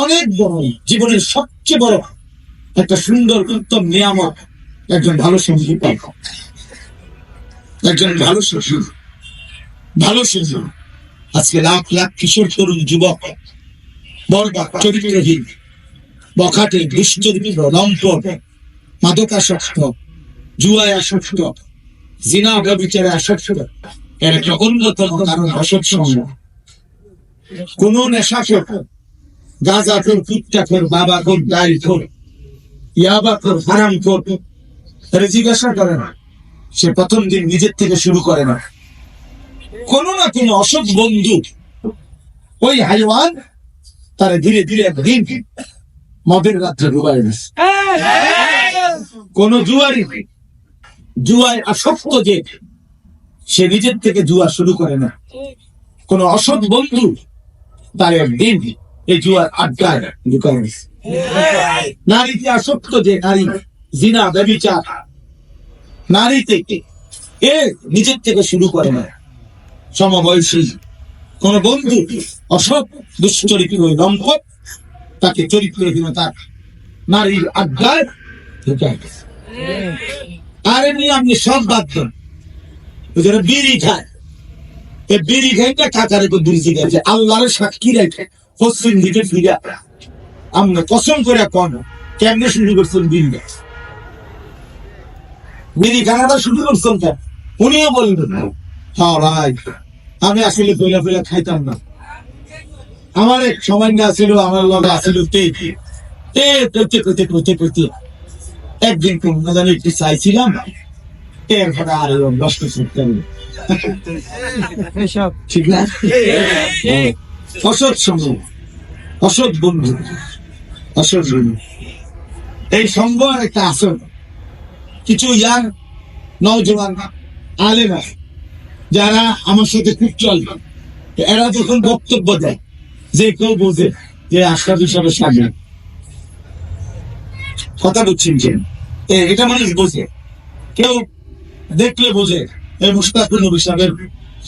অনেক বড় জীবনের সবচেয়ে বড় একটা সুন্দর, উত্তম, নিয়ামক একজন ভালো সঙ্গী পায়। একজন ভালো সঙ্গী ভালো সঙ্গী আজকে লাখ লাখ কিশোর, তরুণ যুবক বরবাদ চরিত্রহীন, বখাটে, দুশ্চরিত্র, লম্পট, মাদকাসক্ত, জুয়ায় আসক্ত, জিনা ব্যবচারে আসক্ত, এর একটা অন্যতম কারণ অসৎসঙ্গ। কোন নেশা খোর গাঁজা খোর কুত্তা খোর বাবা খোর দাই খোর ইয়াবা খোর হারাম খোর তারা জিজ্ঞাসা করে না, সে প্রথম দিন নিজের থেকে শুরু করে না। কোন না কোন অসৎ বন্ধু, ওই হাইওয়ান তারা ধীরে ধীরে দিন মদের রাত্রে ডুবাই কোন জুয়ারি জুয়ায় আসক্ত যে, সে নিজের থেকে জুয়া শুরু করে না। কোন অসৎ বন্ধু তার একদিন এই জুয়ার আড্ডায় ঢুকায়। নারীতে আসক্ত যে নারী জিনা, ব্যবিচার, নারীতে এ নিজের থেকে শুরু করে না। সমবয়সী কোন বন্ধু অসৎ, দুশ্চরিত্র লম্পট তাকে চরিত্রহীনতা নারীর আড্ডায় ঢুকায়। আর এমনি আপনি সব দেন বিড়ি খায়। এই বিড়ি খাইটা কাকারে তো দূর জিগে আছে আল্লাহর সাক্ষী রেখে পশ্চিম দিকে ফিরে আমরা কসম করে কন কেমনে শুরু করছেন খায়? বিড়ি খানাটা শুরু করছেন কেন? উনিও বলবেন হ্যাঁ ভাই আমি আসলে পয়লা পয়লা খাইতাম না। আমার এক সময় না ছিল আমার লগে আসিল করতে করতে করতে করতে একদিন কোন জানি একটু চাইছিলাম এরপরে আর নষ্ট করতে ঠিক না? অসৎ সঙ্গ অসৎ বন্ধু অসৎ বন্ধু এই সঙ্গ একটা আসন। কিছু ইয়ার নওজওয়ান আলেমা যারা আমার সাথে খুব চলে। এরা যখন বক্তব্য দেয়, যে কেউ বোঝে যে আশরাফ হিসাবে সামনে কথা বুঝছেন যে? এটা মানুষ বোঝে। কেউ দেখলে বোঝে এই নবী সাহেবের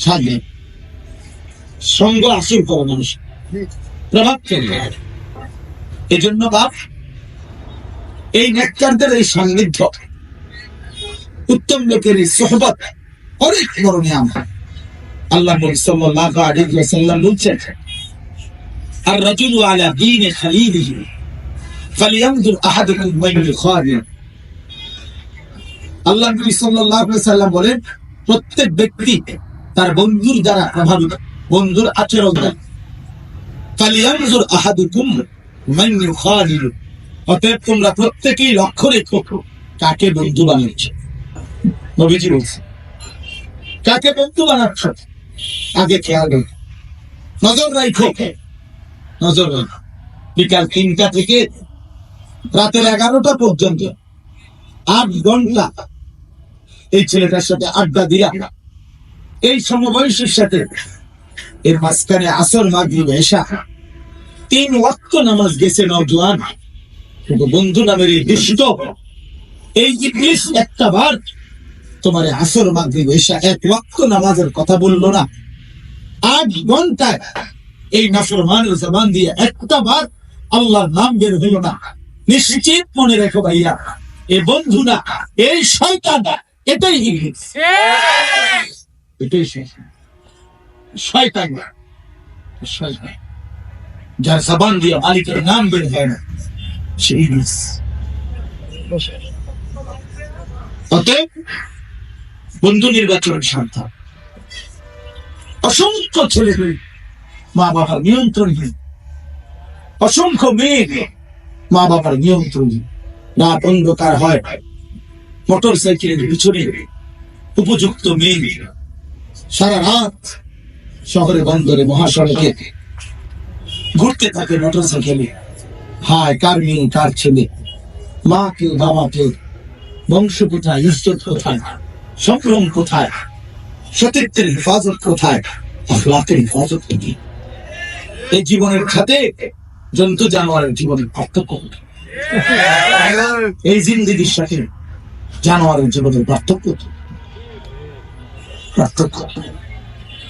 সামনে। সঙ্গ আসর করে মানুষ। প্রভাব ফেলবে। এই জন্য বাপ, এই নেককারদের এই সান্নিধ্য, উত্তম লোকের এই সোহবত, অনেক বড় আল্লাহ নবী সাল্লাল্লাহু আলাইহি ওয়াসাল্লাম বলছেন, আর রাজুলু আলা দীনি খালিলিহি, ফালিয়ানজুর আহাদুকুম আল্লাহ নবী সাল্লাল্লাহু আলাইহি ওয়াসাল্লাম বলেন, প্রত্যেক ব্যক্তি তার বন্ধুর দ্বারা প্রভাবিত। বন্ধুর আচরণ। দ্বারা ফালিয়ানজুর আহাদুকুম মান ইউখালিল অতএব তোমরা প্রত্যেকেই লক্ষ্য রেখো, কাকে বন্ধু বানাচ্ছ নবীজি বলছে কাকে বন্ধু বানাচ্ছ? আগে খেয়াল রেখো নজর রাখো নজর রাখো বিকাল তিনটা থেকে রাতের এগারোটা পর্যন্ত আট ঘণ্টা এই ছেলেটার সাথে আড্ডা দিয়া। এই সমবয়সীর সাথে এর মাঝখানে আসর মাগরিব এসা তিন ওয়াক্ত নামাজ গেছে নজওয়ান কিন্তু বন্ধু নামের এই দুষ্ট এই ইবলিস একটা বার তোমার আসর মাগরিব এসা এক ওয়াক্ত নামাজের কথা বলল না। আট ঘন্টায় এই নাফরমানের জবান দিয়ে একটা বার আল্লাহর নাম বের হইল না। নিশ্চিত মনে রেখো ভাইয়া এ বন্ধু না এই শয়তান না এটাই ইংলিশ এটাই শয়তান। শয়তান শয়তান। যার জবান দিয়ে মালিকের নাম বের হয় না, সে ইংলিশ অতএব বন্ধু নির্বাচন সাবধান অসংখ্য ছেলে মা বাবার নিয়ন্ত্রণহীন অসংখ্য মেয়ে মা বাবার নিয়ন্ত্রণহীন রাত অন্ধকার হয় মোটর সাইকেলের পিছনে উপযুক্ত মেয়ে সারা রাত শহরে বন্দরে মহাসড়কে ঘুরতে থাকে মোটর সাইকেলে হায়, কার মেয়ে, কার ছেলে? মা কে বাবা কে বংশ কোথায়, ইজ্জত কোথায়? সম্ভ্রম কোথায়? সতীর্থের হেফাজত কোথায়? আখলাকের হেফাজত কোথায়? এই জীবনের খাতে জন্তু জানোয়ারের জীবনের পার্থক্য এই জিন্দিগির সাথে জানোয়ারের জীবনের পার্থক্য পার্থক্য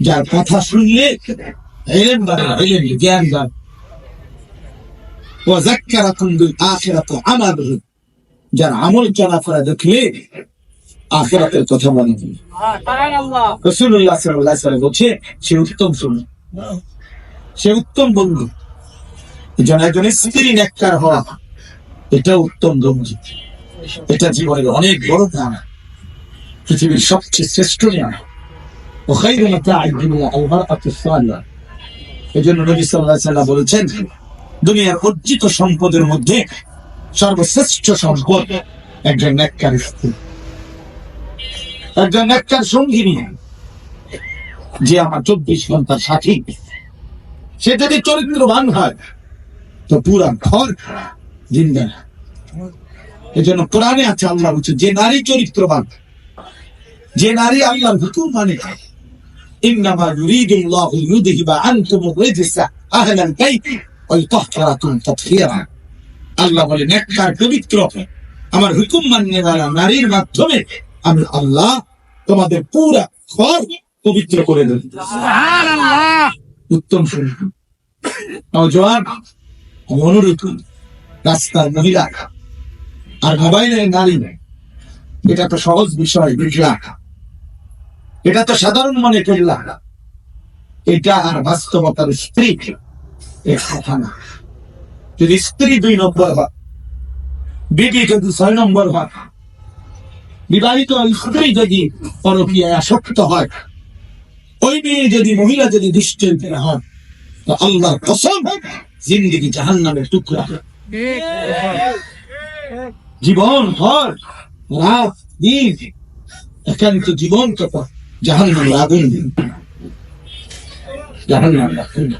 যার কথা শুনলে বাড়ে ইলম জ্ঞান যাক্কারাকুম বিল যার আমল চলাফেরা দেখলে আখিরাতের কথা মনে হয় রসুল্লাহ সাল্লাহ সাল্লাম বলছে সে উত্তম শুনে সে উত্তম বন্ধু। যেন একজন স্ত্রী নেককার হওয়া এটা উত্তম বন্ধু। এটা জীবনের অনেক বড় জ্ঞান পৃথিবীর সবচেয়ে শ্রেষ্ঠ জন্য নবী বলেছেন, দুনিয়ার অর্জিত সম্পদের মধ্যে সর্বশ্রেষ্ঠ সম্পদ একজন স্ত্রী। একজন সঙ্গিনী যে আমার চব্বিশ ঘণ্টার সাথী, সে যদি চরিত্রবান হয়, তো পুরা ঘর জিন্দা। এজন্য কোরআনে আছে আল্লাহ বলছে যে নারী চরিত্রবান যে নারী আল্লাহর হুকুম মানে ইন্নামা ইউরিদুল্লাহু ইউদহিবা আনকুম রিজসা আহলাল বাইত ওয়া তাতহীরা আল্লাহ বলে নেককার পবিত্র আমার হুকুম মাননে वाला নারীর মাধ্যমে আমি আল্লাহ তোমাদের পুরো ঘর পবিত্র করে দেব। সুবহানাল্লাহ। উত্তম শুনুন। নওজোয়ান অনুরোধ রাস্তার মহিলা আর মোবাইলের নারী এটা তো সহজ বিষয় বুঝলা এটা তো সাধারণ মনে করলা এটা আর বাস্তবতার স্ত্রী না। যদি স্ত্রী দুই নম্বর হয়, বিবি যদি ছয় নম্বর হয়, বিবাহিত স্ত্রী যদি পরকীয়ায় আসক্ত হয়, ওই মেয়ে যদি, মহিলা যদি দুশ্চরিত্র হয়, তো আল্লাহর কসম জিন্দিগি জাহান নামের টুকরা জীবন ভর রাত দিন একান্ত জীবন তো জাহান নামের আগুন দিন জাহান নামের আগুন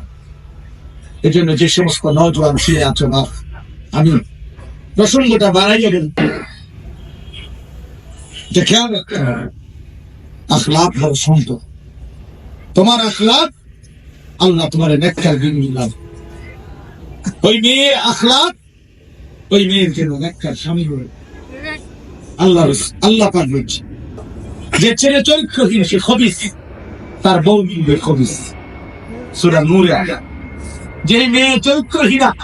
এই জন্য যে সমস্ত নজওয়ান শুয়ে আছো না আমি প্রসঙ্গটা বাড়াইয়া গেল যে খেয়াল রাখতে হবে। আখলাপ হলো সন্ত তোমার আখলাপ, আল্লাহ তোমার নেককার দিন। দিলাম ওই মেয়ে আখলাপ ওই মেয়ের জন্য নেককার স্বামী হবে আল্লাহ আল্লাহ পাক বলছে যে ছেলে চরিত্রহীন, সে খবিস। তার বউ মিলবে খবিস। সুরা নূরে যে মেয়ে চরিত্রহীনা,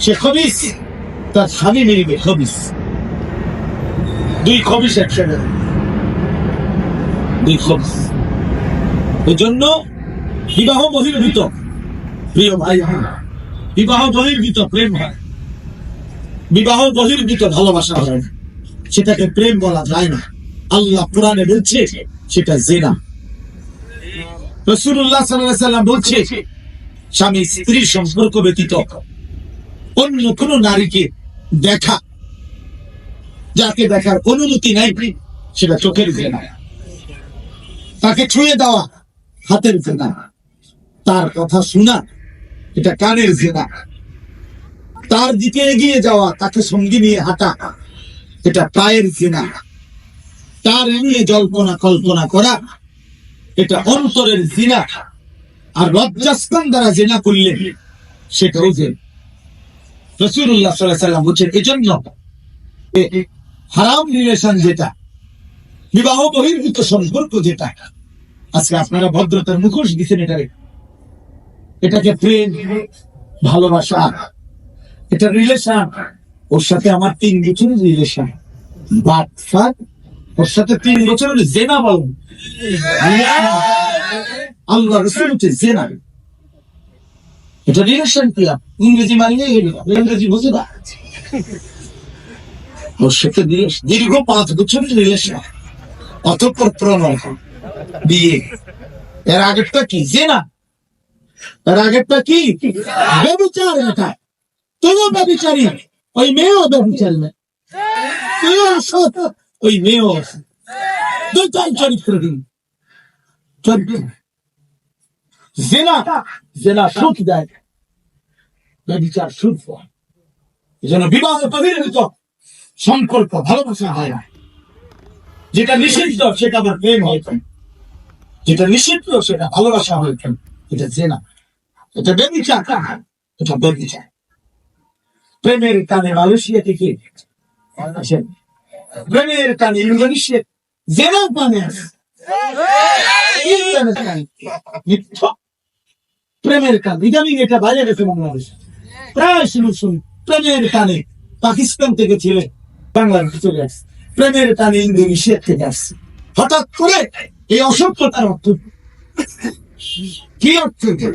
সে খবিস। তার স্বামী মিলবে খবিস। দুই খবিস একসাথে। দুই খবিস। জন্য বিবাহ বহির্ভূত। প্রিয় ভাই বিবাহ বহির্ভূত, প্রেম হয়। বিবাহ বহির্ভূত ভালোবাসা হয়। না। সেটাকে প্রেম বলা যায় না। আল্লাহ কোরআনে বলছে, সেটা জেনা। রসুল্লাহ সাল্লাম বলছে, স্বামী স্ত্রীর সম্পর্ক ব্যতীত অন্য কোন নারীকে দেখা, যাকে দেখার অনুমতি নাই, সেটা চোখের জেনা। তাকে ছুঁয়ে দেওয়া হাতের জেনা। তার কথা শোনা, এটা কানের জেনা। তার দিকে এগিয়ে যাওয়া, তাকে সঙ্গী নিয়ে হাঁটা, এটা পায়ের জেনা তার নিয়ে জল্পনা, কল্পনা করা, এটা অন্তরের জিনা আর লজ্জাস্থান দ্বারা জেনা করলে সেটাও যে রসুল্লাহ সাল্লাহ সাল্লাম বলছেন, এজন্য হারাম রিলেশন যেটা, বিবাহ বহির্ভূত সম্পর্ক যেটা, আজকে আপনারা ভদ্রতার মুখোশ দিচ্ছেন এটাকে এটাকে প্রেম, ভালোবাসা এটা রিলেশন ওর সাথে আমার তিন বছরের রিলেশন বাট ফাট ওর সাথে তিন বছরের জেনা বলুন আল্লাহ রসুল হচ্ছে জেনা। এটা রিলেশন কি? ইংরেজি মানিয়ে গেল। ইংরেজি বুঝে না। ওর সাথে দীর্ঘ- পাঁচ বছরের রিলেশন অতঃপর প্রণয়। বিয়ে। এর আগেরটা কি? জেনা। এর আগেরটা কি? ব্যবচার এটা। তুইও ব্যবচারী ওই মেয়েও ব্যবচারী না। ওই মেয়েও অসৎ দুইটাই চরিত্র পবিত্র সম্পর্ক, ভালোবাসা হয় না। যেটা নিষিদ্ধ, সেটা আবার প্রেম হয়তো যেটা নিষিদ্ধ, সেটা ভালোবাসা হয়তো এটা জেনা। এটা ব্যবিচার এটা ব্যবিচার প্রেমের কানে মালয়েশিয়া থেকে আসেন। প্রেমের কানে ইন্দোনেশিয়া জেনা পানে আছে মিথ্যা। প্রেমের কান ইদানিং এটা বাইরে গেছে বাংলাদেশ। প্রায় শুরু শুন প্রেমের কানে পাকিস্তান থেকে ছেলে বাংলাদেশে চলে আসছে প্রেমের কানে ইন্দোনেশিয়া থেকে আসছে হঠাৎ করে এই অসভ্যতার অর্থ কি? কি অর্থ কি?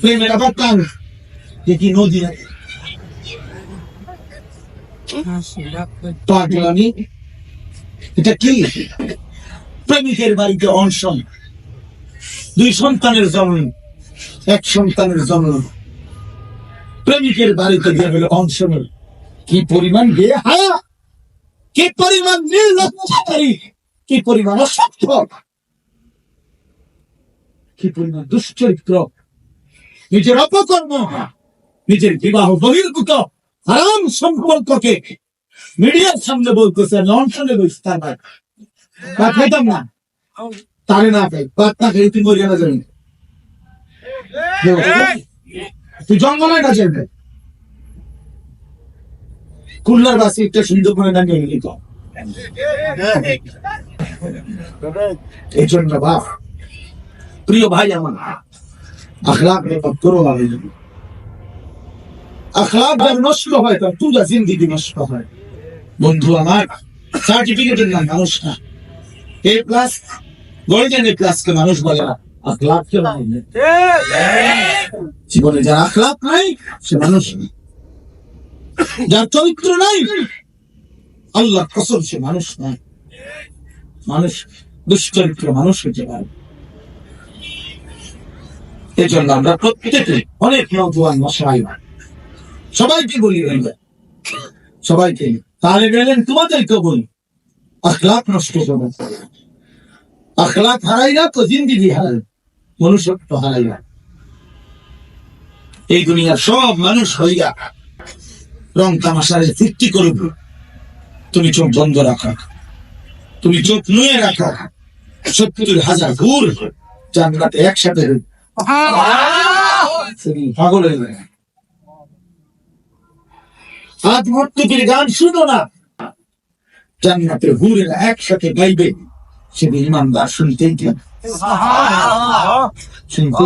প্রেমের আবার কান দেখি নদী আছে পাগলামি? এটা কি? প্রেমিকের বাড়িতে অনশন। দুই সন্তানের জন্ম। এক সন্তানের জন্ম। প্রেমিকের বাড়িতে গিয়ে হলো অনশন কি পরিমাণ গে হায়া? কি পরিমাণ নির্লজ্জাকারী কি পরিমাণ অসভ্য? কি পরিমাণ দুশ্চরিত্র? নিজের অপকর্ম, নিজের বিবাহ বহির্ভূত। হারাম সম্পর্ককে মিডিয়ার সামনে বলতেছে ননশনে বলছে, তার ভাই। বা খাইতাম না। তারে না খাই বাদ না খাই, তুই মরিয়া না যাবি তুই জঙ্গলে না যাবে। খুলনার বাসে একটা সুন্দর করে না নিয়ে গেলি তো। এই জন্য বাপ, প্রিয় ভাই আমার আখলাক নিয়ে করো আমি আখলাক যার নষ্ট হয়, তার তুজা জিন্দিগি নষ্ট হয়। বন্ধু আমার সার্টিফিকেটের নাম মানুষ না। A plus golden A plus কে মানুষ বলে না। জীবনে যার আখলাক নাই, সে মানুষ। যার চরিত্র নাই আল্লাহ কসম, সে মানুষ নয় মানুষ, দুশ্চরিত্র মানুষ পারে। এই জন্য আমরা প্রত্যেকে অনেক নৌজওয়ান মশাই সবাইকে বলি আমরা সবাইকে। তাহলে গেলেন তোমাদেরকে বলি আখলাক নষ্ট করবে আখলাক হারাইলা তো জিন্দিগি হারাই। মনুষ্যত্ব হারাইলা এই দুনিয়ার সব মানুষ হইয়া রং তামাশারে তৃপ্তি করুক। তুমি চোখ বন্ধ রাখা। তুমি চোখ নুয়ে রাখা। সত্তর হাজার ঘুর জান্নাতে একসাথে পাগল হয়ে যাবে আজ গান শুনো না। জান্নাতে হুরেরা একসাথে গাইবে। সেদিন ইমানদার শুনতেই শুনতে